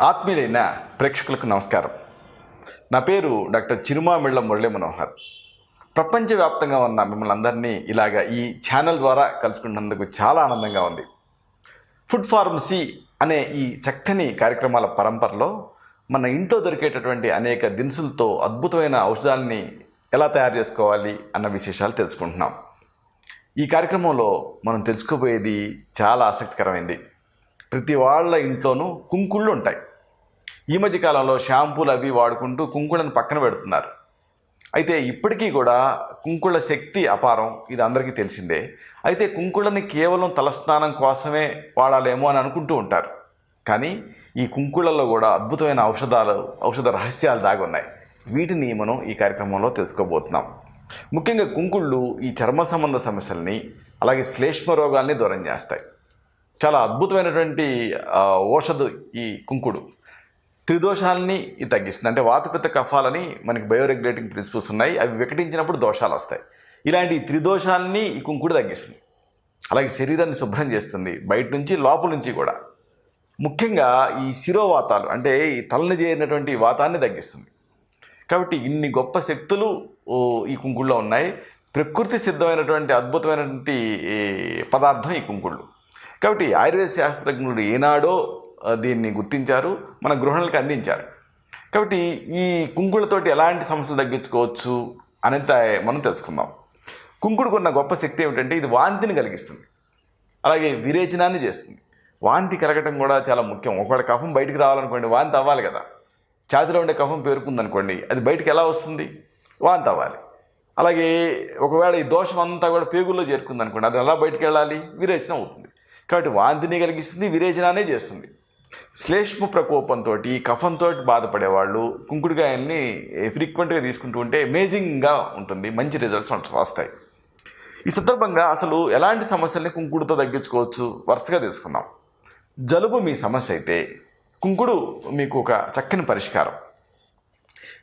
ఆత్మీయులైన ప్రేక్షకులకు నమస్కారం. నా పేరు డాక్టర్ చిరుమామిళ్ళ మురళీ మనోహర్. ప్రపంచవ్యాప్తంగా ఉన్న మిమ్మల్ని అందరినీ ఇలాగ ఈ ఛానల్ ద్వారా కలుసుకున్నందుకు చాలా ఆనందంగా ఉంది. ఫుడ్ ఫార్మసీ అనే ఈ చక్కని కార్యక్రమాల పరంపరలో మన ఇంట్లో దొరికేటటువంటి అనేక దినుసులతో అద్భుతమైన ఔషధాలని ఎలా తయారు చేసుకోవాలి అన్న విశేషాలు తెలుసుకుంటున్నాం. ఈ కార్యక్రమంలో మనం తెలుసుకోబోయేది చాలా ఆసక్తికరమైంది. ప్రతి వాళ్ళ ఇంట్లోనూ కుంకుళ్ళు ఉంటాయి. ఈ మధ్య కాలంలో షాంపూలు అవి వాడుకుంటూ కుంకుళ్ళని పక్కన పెడుతున్నారు. అయితే ఇప్పటికీ కూడా కుంకుళ్ళ శక్తి అపారం ఇది అందరికీ తెలిసిందే. అయితే కుంకుళ్ళని కేవలం తలస్నానం కోసమే వాడాలేమో అని అనుకుంటూ ఉంటారు. కానీ ఈ కుంకుళ్ళలో కూడా అద్భుతమైన ఔషధాలు ఔషధ రహస్యాలు దాగి ఉన్నాయి వీటిని మనం ఈ కార్యక్రమంలో తెలుసుకోబోతున్నాం. ముఖ్యంగా కుంకుళ్ళు ఈ చర్మ సంబంధ సమస్యల్ని అలాగే శ్లేష్మ రోగాల్ని దూరం చేస్తాయి. చాలా అద్భుతమైనటువంటి ఔషధ ఈ కుంకుడు. త్రిదోషాలని ఇది తగ్గిస్తుంది. అంటే వాతపిత్త కఫాలని మనకి బయోరెగ్యులేటింగ్ ప్రిన్సిపల్స్ ఉన్నాయి. అవి వికటించినప్పుడు దోషాలు వస్తాయి. ఇలాంటి త్రిదోషాలని ఈ కుంకుడు తగ్గిస్తుంది. అలాగే శరీరాన్ని శుభ్రం చేస్తుంది. బయట నుంచి లోపల నుంచి కూడా. ముఖ్యంగా ఈ శిరోవాతాలు అంటే ఈ తలని చేరినటువంటి వాతాన్ని తగ్గిస్తుంది. కాబట్టి ఇన్ని గొప్ప శక్తులు ఓ, ఈ కుంకుడులో ఉన్నాయి. ప్రకృతి సిద్ధమైనటువంటి అద్భుతమైనటువంటి పదార్థం ఈ కుంకుళ్ళు కాబట్టి ఆయుర్వేద శాస్త్రజ్ఞుడు ఏనాడో దీన్ని గుర్తించారు మన గృహిణులకు అందించారు. కాబట్టి ఈ కుంకుళ్ళతోటి ఎలాంటి సమస్యలు తగ్గించుకోవచ్చు అనేది మనం తెలుసుకుందాం. కుంకుడుకు ఉన్న గొప్ప శక్తి ఏమిటంటే ఇది వాంతిని కలిగిస్తుంది. అలాగే విరేచనాన్ని చేస్తుంది. వాంతి కలగటం కూడా చాలా ముఖ్యం. ఒకవేళ కఫం బయటికి రావాలనుకోండి వాంతి అవ్వాలి కదా. ఛాతిలో ఉండే కఫం పేరుకుందనుకోండి అది బయటికి ఎలా వస్తుంది? వాంతి అవ్వాలి. అలాగే ఒకవేళ ఈ దోషం అంతా కూడా పేగుల్లో చేరుకుంది అనుకోండి అది ఎలా బయటికి వెళ్ళాలి? విరేచనం అవుతుంది. కాబట్టి వాంతిని కలిగిస్తుంది విరేచనానే చేస్తుంది. శ్లేష్మ ప్రకోపంతో కఫంతో బాధపడేవాళ్ళు కుంకుడుకాయల్ని ఫ్రీక్వెంట్గా తీసుకుంటూ ఉంటే అమేజింగ్గా ఉంటుంది. మంచి రిజల్ట్స్ వస్తాయి ఈ సందర్భంగా అసలు ఎలాంటి సమస్యల్ని కుంకుడుతో తగ్గించుకోవచ్చు? వరుసగా తీసుకుందాం. జలుబు మీ సమస్య అయితే కుంకుడు మీకు ఒక చక్కని పరిష్కారం.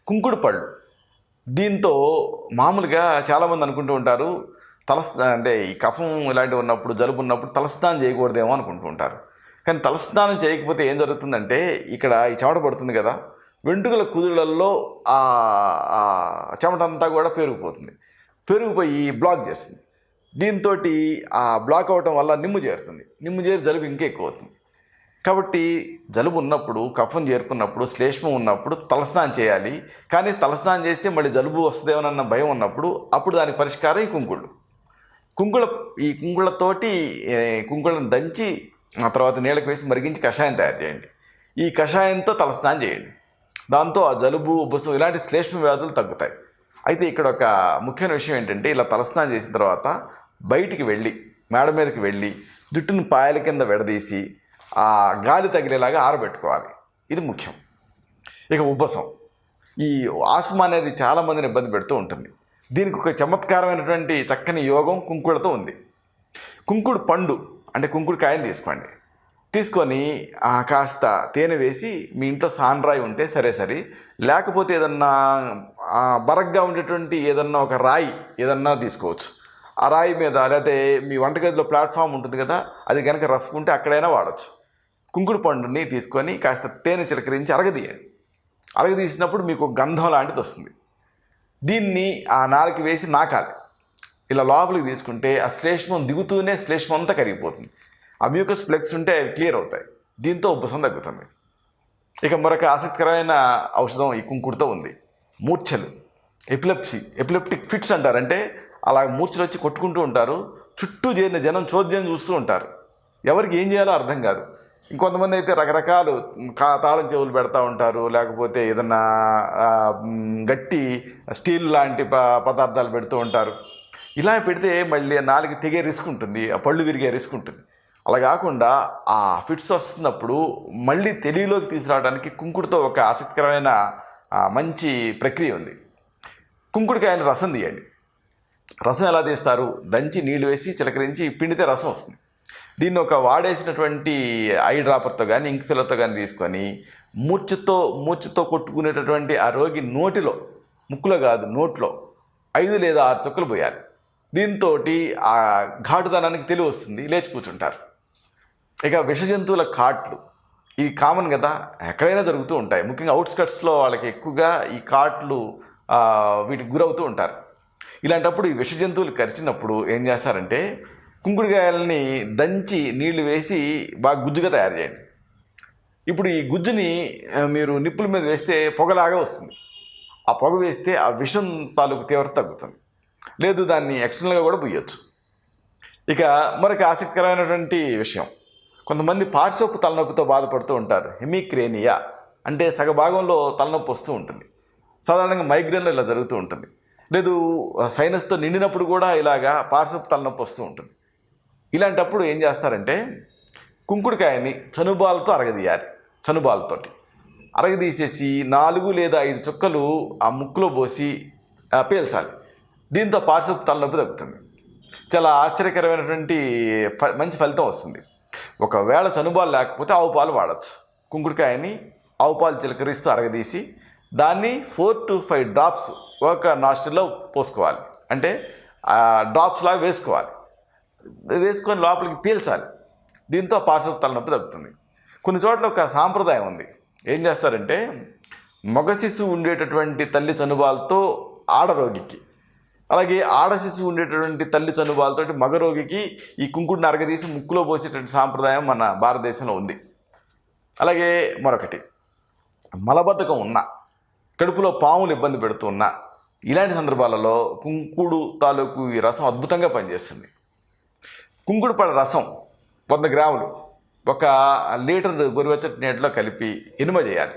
కుంకుడు పళ్ళు. దీంతో మామూలుగా చాలామంది అనుకుంటూ ఉంటారు తలస్ అంటే ఈ కఫం ఇలాంటివి ఉన్నప్పుడు జలుబు ఉన్నప్పుడు తలస్నానం చేయకూడదేమో అనుకుంటూ ఉంటారు. కానీ తలస్నానం చేయకపోతే ఏం జరుగుతుందంటే ఇక్కడ ఈ చెమట పడుతుంది కదా వెంట్రుకల కుదుళ్ళల్లో ఆ చెమట అంతా కూడా పెరిగిపోతుంది పెరిగిపోయి బ్లాక్ చేస్తుంది. దీంతో ఆ బ్లాక్ అవటం వల్ల నిమ్ము చేరుతుంది. నిమ్ము చేరి జలుబు ఇంకా ఎక్కువ అవుతుంది. కాబట్టి జలుబు ఉన్నప్పుడు కఫం చేరుకున్నప్పుడు శ్లేష్మం ఉన్నప్పుడు తలస్నానం చేయాలి. కానీ తలస్నానం చేస్తే మళ్ళీ జలుబు వస్తుందేమోనన్న భయం ఉన్నప్పుడు అప్పుడు దానికి పరిష్కారం ఈ కుంకుళ్ళు. కుంకుళ ఈ కుంకుళ్ళతోటి కుంకుళను కుంకుళ్ళను దంచి ఆ తర్వాత నీళ్ళకి వేసి మరిగించి కషాయం తయారు చేయండి. ఈ కషాయంతో తలస్నానం చేయండి. దాంతో ఆ జలుబు ఉబ్బసం ఇలాంటి శ్లేష్మ వ్యాధులు తగ్గుతాయి. అయితే ఇక్కడ ఒక ముఖ్యమైన విషయం ఏంటంటే ఇలా తలస్నానం చేసిన తర్వాత బయటికి వెళ్ళి మేడ మీదకి వెళ్ళి జుట్టును పాయల కింద విడదీసి ఆ గాలి తగిలేలాగా ఆరబెట్టుకోవాలి. ఇది ముఖ్యం. ఇక ఉబ్బసం. ఈ ఆస్మా అనేది చాలామందిని ఇబ్బంది పెడుతూ ఉంటుంది. దీనికి ఒక చమత్కారమైనటువంటి చక్కని యోగం కుంకుడుతో ఉంది. కుంకుడు పండు అంటే కుంకుడుకాయని తీసుకోండి. తీసుకొని కాస్త తేనె వేసి మీ ఇంట్లో సాన్రాయి ఉంటే సరే సరే లేకపోతే ఏదన్నా బరగ్గా ఉండేటువంటి ఏదన్నా ఒక రాయి ఏదన్నా తీసుకోవచ్చు. ఆ రాయి మీద లేకపోతే మీ వంటగదిలో ప్లాట్ఫామ్ ఉంటుంది కదా అది కనుక రఫ్ ఉంటే అక్కడైనా వాడచ్చు. కుంకుడు పండుని తీసుకొని కాస్త తేనె చిలకరించి అరగదీయండి. అరగదీసినప్పుడు మీకు గంధం లాంటిది వస్తుంది. దీన్ని ఆ నాలుగు వేసి నాకాలి. ఇలా లోపలికి తీసుకుంటే ఆ శ్లేష్మం దిగుతూనే శ్లేష్మం అంతా కరిగిపోతుంది. ఆ మ్యూకస్ ఫ్లెక్స్ ఉంటే అవి క్లియర్ అవుతాయి. దీంతో ఉపశమనం తగ్గుతుంది. ఇక మరొక ఆసక్తికరమైన ఔషధం ఈ కుంకుడుతో ఉంది. మూర్ఛలు. ఎపిలెప్సీ ఎపిలెప్టిక్ ఫిట్స్ అంటారంటే అలా మూర్ఛలు వచ్చి కొట్టుకుంటూ ఉంటారు. చుట్టూ చేరిన జనం చోద్యం చూస్తూ ఉంటారు. ఎవరికి ఏం చేయాలో అర్థం కాదు. ఇంకొంతమంది అయితే రకరకాలు కా తాళం చెవులు పెడతా ఉంటారు. లేకపోతే ఏదన్నా గట్టి స్టీల్ లాంటి ప పదార్థాలు పెడుతూ ఉంటారు. ఇలా పెడితే మళ్ళీ నాలుగు తెగే రిస్క్ ఉంటుంది ఆ పళ్ళు విరిగే రిస్క్ ఉంటుంది. అలా కాకుండా ఆ ఫిట్స్ వస్తున్నప్పుడు మళ్ళీ తెలివిలోకి తీసుకురావడానికి కుంకుడుతో ఒక ఆసక్తికరమైన మంచి ప్రక్రియ ఉంది. కుంకుడుకాయని రసం తీయండి. రసం ఎలా తీస్తారు? దంచి నీళ్ళు వేసి చిలకరించి పిండితే రసం వస్తుంది. దీన్ని ఒక వాడేసినటువంటి ఐ డ్రాపర్తో కానీ ఇంక్ ఫిల్లర్తో కానీ తీసుకొని మూర్ఛతో మూర్ఛతో కొట్టుకునేటటువంటి ఆ రోగి నోటిలో ముక్కులో కాదు నోట్లో ఐదు లేదా ఆరు చుక్కలు పోయాలి. దీంతో ఆ ఘాటుదనానికి తెలివి వస్తుంది లేచి కూర్చుంటారు. ఇక విష జంతువుల కాట్లు ఇవి కామన్ కదా ఎక్కడైనా జరుగుతూ ఉంటాయి. ముఖ్యంగా అవుట్స్కట్స్లో వాళ్ళకి ఎక్కువగా ఈ కాట్లు వీటికి గురవుతూ ఉంటారు. ఇలాంటప్పుడు ఈ విష జంతువులు కరిచినప్పుడు ఏం చేస్తారంటే కుంకుడుకాయలని దంచి నీళ్ళు వేసి బాగా గుజ్జుగా తయారు చేయండి. ఇప్పుడు ఈ గుజ్జుని మీరు నిప్పుల మీద వేస్తే పొగలాగా వస్తుంది. ఆ పొగ వేస్తే ఆ విషం తాలూకు తీవ్రత తగ్గుతుంది. లేదు దాన్ని ఎక్స్టర్నల్గా కూడా పుయ్యొచ్చు ఇక మరొక ఆసక్తికరమైనటువంటి విషయం. కొంతమంది పార్శ్వపు తలనొప్పితో బాధపడుతూ ఉంటారు. హెమిక్రేనియా అంటే సగభాగంలో తలనొప్పి వస్తూ ఉంటుంది. సాధారణంగా మైగ్రేన్లో ఇలా జరుగుతూ ఉంటుంది. లేదు సైనస్తో నిండినప్పుడు కూడా ఇలాగా పార్శ్వపు తలనొప్పి వస్తూ ఉంటుంది. ఇలాంటప్పుడు ఏం చేస్తారంటే కుంకుడుకాయని చనుబాలతో అరగదీయాలి చనుబాలతోటి. అరగదీసేసి నాలుగు లేదా ఐదు చుక్కలు ఆ ముక్కులో పోసి పేల్చాలి. దీంతో పార్శ్వ తలనొప్పి తగ్గుతుంది. చాలా ఆశ్చర్యకరమైనటువంటి ఫ- మంచి ఫలితం వస్తుంది. ఒకవేళ చనుబాలు లేకపోతే ఆవు పాలు వాడచ్చు. కుంకుడుకాయని ఆవు పాలు చిలకరిస్తూ అరగదీసి దాన్ని ఫోర్ టు ఫైవ్ డ్రాప్స్ ఒక నాస్టిల్లో పోసుకోవాలి. అంటే డ్రాప్స్ లాగా వేసుకోవాలి. వేసుకొని లోపలికి పీల్చాలి. దీంతో పార్శ్వ తలనొప్పి తగ్గుతుంది. కొన్ని చోట్ల ఒక సాంప్రదాయం ఉంది. ఏం చేస్తారంటే మగ శిశువు ఉండేటటువంటి తల్లి చనుబాలతో ఆడ రోగికి అలాగే ఆడ శిశువు ఉండేటటువంటి తల్లి చనుబాలతోటి మగ రోగికి ఈ కుంకుడు నరగదీసి ముక్కులో పోసేటువంటి సాంప్రదాయం మన భారతదేశంలో ఉంది. అలాగే మరొకటి మలబద్ధకం ఉన్న కడుపులో పాములు ఇబ్బంది పెడుతున్నా ఇలాంటి సందర్భాలలో కుంకుడు తాలూకు ఈ రసం అద్భుతంగా పనిచేస్తుంది. కుంకుడు పళ్ళ రసం వంద గ్రాములు ఒక లీటర్ గొరివెచ్చటి నీటిలో కలిపి ఇనుమ చేయాలి.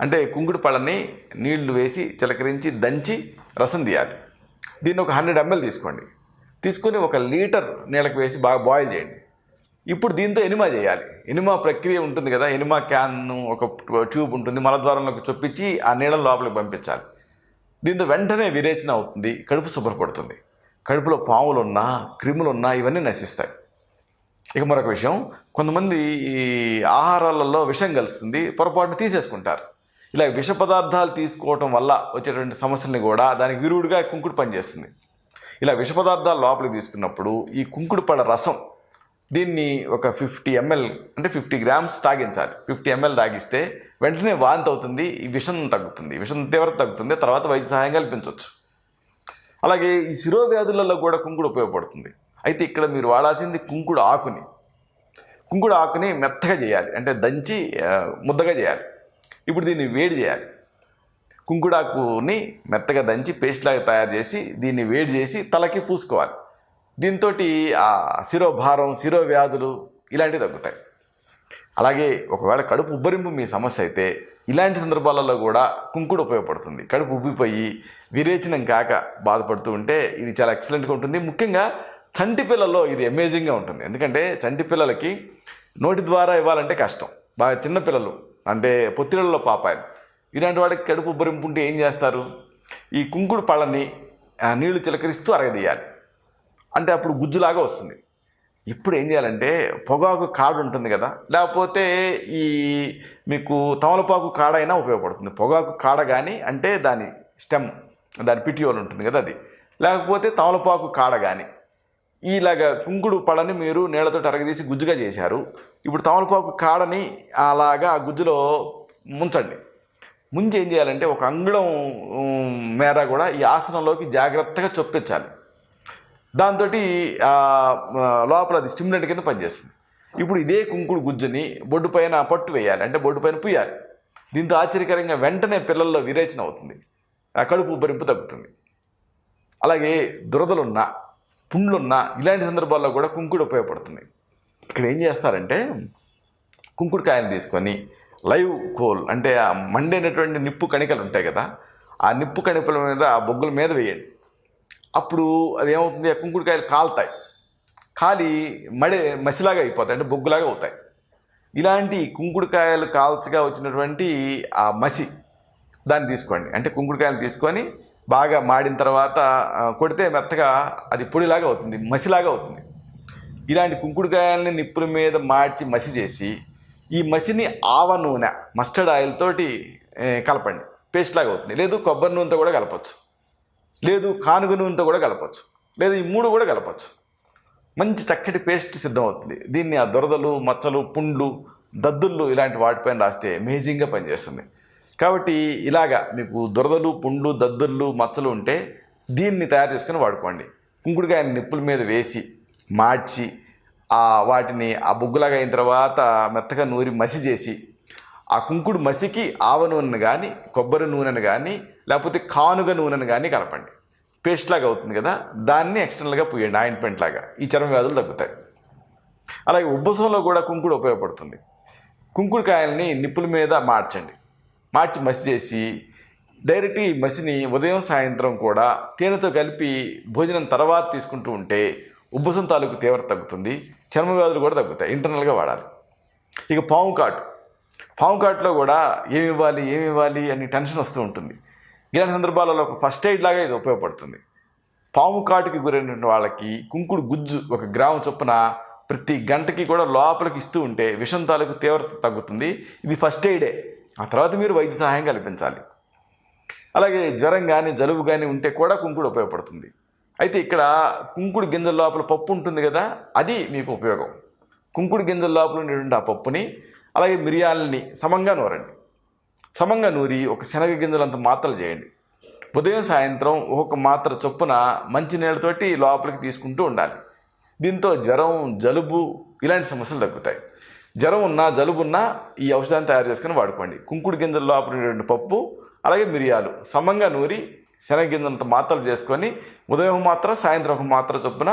అంటే కుంకుడు పళ్ళని నీళ్ళు వేసి చిలకరించి దంచి రసం తీయాలి. దీన్ని ఒక హండ్రెడ్ ఎంఎల్ తీసుకోండి. తీసుకొని ఒక లీటర్ నీళ్ళకి వేసి బాగా బాయిల్ చేయండి. ఇప్పుడు దీంతో ఎనిమా చేయాలి. ఎనిమా ప్రక్రియ ఉంటుంది కదా ఎనిమా క్యాన్ ఒక ట్యూబ్ ఉంటుంది మలద్వారంలోకి చొప్పించి ఆ నీళ్ళ లోపలికి పంపించాలి. దీంతో వెంటనే విరేచన అవుతుంది కడుపు శుభ్రపడుతుంది. కడుపులో పాములున్నా క్రిములున్నా ఇవన్నీ నశిస్తాయి. ఇక మరొక విషయం కొంతమంది ఈ ఆహారాలలో విషం కలుస్తుంది పొరపాటును తీసేసుకుంటారు. ఇలా విష పదార్థాలు తీసుకోవటం వల్ల వచ్చేటువంటి సమస్యల్ని కూడా దానికి విరుడుగా కుంకుడు పనిచేస్తుంది ఇలా విష పదార్థాలు లోపలికి తీసుకున్నప్పుడు ఈ కుంకుడు పళ్ళ రసం దీన్ని ఒక ఫిఫ్టీ ఎంఎల్ అంటే ఫిఫ్టీ గ్రామ్స్ తాగించాలి. ఫిఫ్టీ ఎంఎల్ తాగిస్తే వెంటనే వాంతి అవుతుంది ఈ విషం తగ్గుతుంది. విషం తీవ్రత తగ్గుతుంది తర్వాత వైద్య సహాయం కల్పించవచ్చు. అలాగే ఈ శిరోవ్యాధులలో కూడా కుంకుడు ఉపయోగపడుతుంది. అయితే ఇక్కడ మీరు వాడాల్సింది కుంకుడు ఆకుని. కుంకుడు ఆకుని మెత్తగా చేయాలి. అంటే దంచి ముద్దగా చేయాలి. ఇప్పుడు దీన్ని వేడి చేయాలి. కుంకుడాకుని మెత్తగా దంచి పేస్ట్ లాగా తయారు చేసి దీన్ని వేడి చేసి తలకి పూసుకోవాలి. దీంతో ఆ శిరోభారం శిరోవ్యాధులు ఇలాంటివి తగ్గుతాయి. అలాగే ఒకవేళ కడుపు ఉబ్బరింపు మీ సమస్య అయితే ఇలాంటి సందర్భాలలో కూడా కుంకుడు ఉపయోగపడుతుంది. కడుపు ఉబ్బిపోయి విరేచనం కాక బాధపడుతూ ఉంటే ఇది చాలా ఎక్సలెంట్గా ఉంటుంది. ముఖ్యంగా చంటి పిల్లల్లో ఇది అమేజింగ్గా ఉంటుంది. ఎందుకంటే చంటి పిల్లలకి నోటి ద్వారా ఇవ్వాలంటే కష్టం. బాగా చిన్న పిల్లలు అంటే పొత్తిళ్ళలో పాపాయలు. ఇలాంటి వాడికి కడుపు ఉబ్బరింపు ఉంటే ఏం చేస్తారు? ఈ కుంకుడు పళ్ళని నీళ్ళు చిలకరిస్తూ అరగదీయాలి. అంటే అప్పుడు గుజ్జులాగా వస్తుంది. ఇప్పుడు ఏం చేయాలంటే పొగాకు కాడ ఉంటుంది కదా లేకపోతే ఈ మీకు తమలపాకు కాడ అయినా ఉపయోగపడుతుంది. పొగాకు కాడ కానీ అంటే దాని స్టెమ్ దాని పిటియోలు ఉంటుంది కదా అది. లేకపోతే తమలపాకు కాడ కానీ ఇలాగ కుంకుడు పళ్ళని మీరు నీళ్ళతో అరగదీసి గుజ్జుగా చేశారు. ఇప్పుడు తమలపాకు కాడని అలాగా ఆ గుజ్జులో ముంచండి. ముంచి ఏం చేయాలంటే ఒక అంగుళం మేర కూడా ఈ ఆసనంలోకి జాగ్రత్తగా చొప్పించాలి. దాంతో లోపల అది స్టిమ్యులెంట్ కింద పనిచేస్తుంది. ఇప్పుడు ఇదే కుంకుడు గుజ్జుని బొడ్డు పైన పట్టు వేయాలి. అంటే బొడ్డు పైన పుయ్యాలి. దీంతో ఆశ్చర్యకరంగా వెంటనే పిల్లల్లో విరేచన అవుతుంది. ఆ కడుపు ఉబ్బరింపు తగ్గుతుంది. అలాగే దురదలున్నా పుండ్లున్నా ఇలాంటి సందర్భాల్లో కూడా కుంకుడు ఉపయోగపడుతుంది. ఇక్కడ ఏం చేస్తారంటే కుంకుడుకాయలు తీసుకొని లైవ్ కోల్ అంటే ఆ మండేనటువంటి నిప్పు కణికలు ఉంటాయి కదా ఆ నిప్పు కణికల మీద ఆ బొగ్గుల మీద వేయండి. అప్పుడు అది ఏమవుతుంది? ఆ కుంకుడుకాయలు కాలుతాయి. కాలి మడే మసిలాగా అయిపోతాయి అంటే బొగ్గులాగా అవుతాయి. ఇలాంటి కుంకుడుకాయలు కాల్చగా వచ్చినటువంటి ఆ మసి దాన్ని తీసుకోండి. అంటే కుంకుడుకాయలు తీసుకొని బాగా మాడిన తర్వాత కొడితే మెత్తగా అది పొడిలాగా అవుతుంది మసిలాగా అవుతుంది. ఇలాంటి కుంకుడుకాయల్ని నిప్పుల మీద మార్చి మసి చేసి ఈ మసిని ఆవ నూనె మస్టర్డ్ ఆయిల్ తోటి కలపండి. పేస్ట్ లాగా అవుతుంది. లేదు కొబ్బరి నూనెతో కూడా కలపచ్చు. లేదు కానుగ నూనెతో కూడా కలపచ్చు. లేదు ఈ మూడు కూడా కలపచ్చు. మంచి చక్కటి పేస్ట్ సిద్ధమవుతుంది. దీన్ని ఆ దురదలు మచ్చలు పుండ్లు దద్దుళ్ళు ఇలాంటి వాటిపైన రాస్తే అమేజింగ్గా పనిచేస్తుంది. కాబట్టి ఇలాగా మీకు దురదలు పుండ్లు దద్దుళ్ళు మచ్చలు ఉంటే దీన్ని తయారు చేసుకొని వాడుకోండి. కుంకుడుకాయని నిప్పుల మీద వేసి మార్చి ఆ వాటిని ఆ బొగ్గులాగా అయిన తర్వాత మెత్తగా నూరి మసి చేసి ఆ కుంకుడు మసికి ఆవ నూనెను కానీ కొబ్బరి నూనెను కానీ లేకపోతే కానుగ నూనెను కానీ కలపండి. పేస్ట్ లాగా అవుతుంది కదా దాన్ని ఎక్స్టర్నల్గా పూయండి ఆయింట్మెంట్ లాగా. ఈ చర్మ వ్యాధులు తగ్గుతాయి. అలాగే ఉబ్బసంలో కూడా కుంకుడు ఉపయోగపడుతుంది. కుంకుడుకాయల్ని నిప్పుల మీద మార్చండి. మార్చి మసి చేసి డైరెక్ట్ ఈ మసిని ఉదయం సాయంత్రం కూడా తేనెతో కలిపి భోజనం తర్వాత తీసుకుంటూ ఉంటే ఉబ్బసం తాలూకు తీవ్రత తగ్గుతుంది చర్మ వ్యాధులు కూడా తగ్గుతాయి ఇంటర్నల్గా వాడాలి. ఇక పాము కాటు. పాము కాటులో కూడా ఏమి ఇవ్వాలి ఏమి ఇవ్వాలి అని టెన్షన్ వస్తూ ఉంటుంది. ఇలాంటి సందర్భాలలో ఒక ఫస్ట్ ఎయిడ్ లాగా ఇది ఉపయోగపడుతుంది. పాము కాటుకి గురైన వాళ్ళకి కుంకుడు గుజ్జు ఒక గ్రాము చొప్పున ప్రతి గంటకి కూడా లోపలికి ఇస్తూ ఉంటే విషం తాలూకు తీవ్రత తగ్గుతుంది. ఇది ఫస్ట్ ఎయిడే ఆ తర్వాత మీరు వైద్య సహాయం కల్పించాలి. అలాగే జ్వరం కానీ జలుబు కానీ ఉంటే కూడా కుంకుడు ఉపయోగపడుతుంది. అయితే ఇక్కడ కుంకుడు గింజల లోపల పప్పు ఉంటుంది కదా అది మీకు ఉపయోగం. కుంకుడు గింజల లోపల ఉండేటువంటి ఆ పప్పుని అలాగే మిరియాలని సమంగా నూరండి. సమంగా నూరి ఒక శనగ గింజలంత మాత్రలు చేయండి. ఉదయం సాయంత్రం ఒక్కొక్క మాత్ర చొప్పున మంచి నీళ్ళతోటి లోపలికి తీసుకుంటూ ఉండాలి. దీంతో జ్వరం జలుబు ఇలాంటి సమస్యలు తగ్గుతాయి. జ్వరం ఉన్నా జలుబు ఉన్నా ఈ ఔషధాన్ని తయారు చేసుకుని వాడుకోండి. కుంకుడు గింజలు లోపల పప్పు అలాగే మిరియాలు. సమంగా నూరి శనగింజంత మాత్రలు చేసుకొని ఉదయం మాత్ర సాయంత్రం ఒక మాత్ర చొప్పున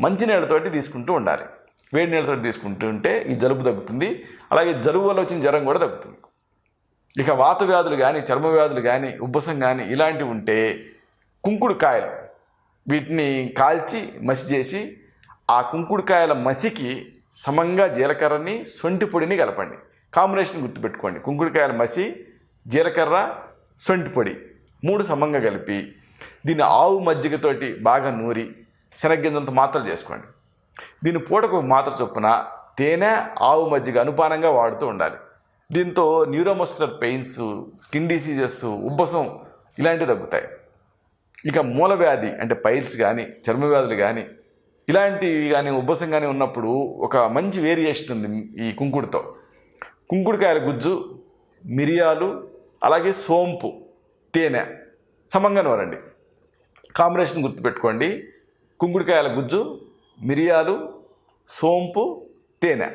మంచి నీళ్ళతోటి తీసుకుంటూ ఉండాలి. వేడి నీళ్ళతోటి తీసుకుంటూ ఉంటే ఈ జలుబు తగ్గుతుంది. అలాగే జలుబు వల్ల వచ్చిన జ్వరం కూడా తగ్గుతుంది. ఇక వాత వ్యాధులు కానీ చర్మ వ్యాధులు కానీ ఉబ్బసం కానీ ఇలాంటివి ఉంటే కుంకుడు కాయలు వీటిని కాల్చి మసి చేసి ఆ కుంకుడుకాయల మసికి సమంగా జీలకర్రని సొంటి పొడిని కలపండి. కాంబినేషన్ గుర్తుపెట్టుకోండి. కుంకుడుకాయల మసి జీలకర్ర సొంటి పొడి మూడు సమంగా కలిపి దీన్ని ఆవు మజ్జిగతోటి బాగా నూరి శనగ్గింజంత మాత్రలు చేసుకోండి. దీన్ని పూటకు మాత్ర చొప్పున తేనె ఆవు మజ్జిగ అనుపానంగా వాడుతూ ఉండాలి. దీంతో న్యూరోమస్కులర్ పెయిన్స్ స్కిన్ డిసీజెస్ ఉబ్బసం ఇలాంటివి తగ్గుతాయి. ఇక మూల వ్యాధి అంటే పైల్స్ కానీ చర్మ వ్యాధులు కానీ ఇలాంటివి కానీ ఉబ్బసం కానీ ఉన్నప్పుడు ఒక మంచి వేరియేషన్ ఉంది ఈ కుంకుడుతో. కుంకుడుకాయల గుజ్జు మిరియాలు అలాగే సోంపు తేనె సమంగా వరండి కాంబినేషన్ గుర్తుపెట్టుకోండి. కుంకుడుకాయల గుజ్జు మిరియాలు సోంపు తేనె.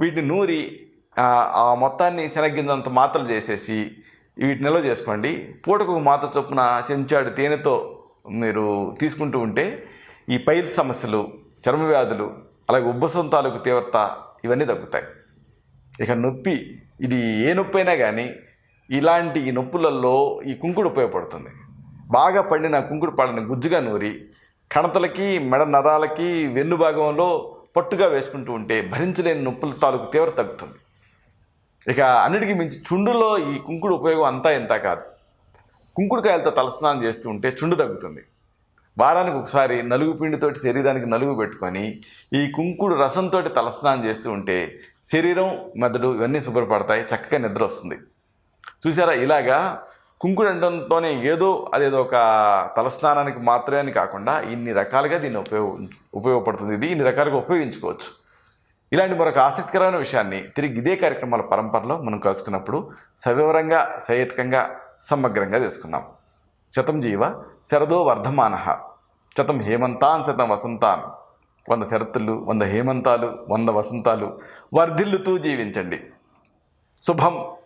వీటిని నూరి ఆ, మొత్తాన్ని శనగ్గింజంత మాత్రలు చేసేసి వీటి నిల్వ చేసుకోండి. పూటకు మాత మాత్ర చొప్పున చెంచాడు తేనెతో మీరు తీసుకుంటూ ఉంటే ఈ పైల్స్ సమస్యలు చర్మ వ్యాధులు అలాగే ఉబ్బసం తాలూకు తీవ్రత ఇవన్నీ తగ్గుతాయి. ఇక నొప్పి ఇది ఏ నొప్పి అయినా కానీ ఇలాంటి ఈ నొప్పులలో ఈ కుంకుడు ఉపయోగపడుతుంది. బాగా పండిన కుంకుడు పళ్ళని గుజ్జుగా నూరి కణతలకి మెడ నరాలకి వెన్ను భాగంలో పట్టుగా వేసుకుంటూ ఉంటే భరించలేని నొప్పుల తాలూకు తీవ్రత తగ్గుతుంది. ఇక అన్నిటికీ మించి చుండులో ఈ కుంకుడు ఉపయోగం అంతా ఇంత కాదు. కుంకుడుకాయలతో తలస్నానం చేస్తూ ఉంటే చుండు తగ్గుతుంది. వారానికి ఒకసారి నలుగు పిండితోటి శరీరానికి నలుగు పెట్టుకొని ఈ కుంకుడు రసంతో తలస్నానం చేస్తూ ఉంటే శరీరం మెదడు ఇవన్నీ శుభ్రపడతాయి చక్కగా నిద్ర వస్తుంది. చూసారా? ఇలాగా కుంకుడు అంటంతోనే ఏదో అదేదో ఒక తలస్నానానికి మాత్రమే అని కాకుండా ఇన్ని రకాలుగా దీన్ని ఉపయోగ ఉపయోగపడుతుంది. ఇది ఇన్ని రకాలుగా ఉపయోగించుకోవచ్చు. ఇలాంటి మరొక ఆసక్తికరమైన విషయాన్ని తిరిగి ఇదే కార్యక్రమాల పరంపరలో మనం కలుసుకున్నప్పుడు సవివరంగా సహేతుకంగా సమగ్రంగా తెలుసుకుందాం. శతం జీవ శరదో వర్ధమాన. శతం హేమంతాన్ శతం వసంతాన్. వంద శరత్తులు వంద హేమంతాలు వంద వసంతాలు. వర్ధిల్లుతూ జీవించండి. శుభం.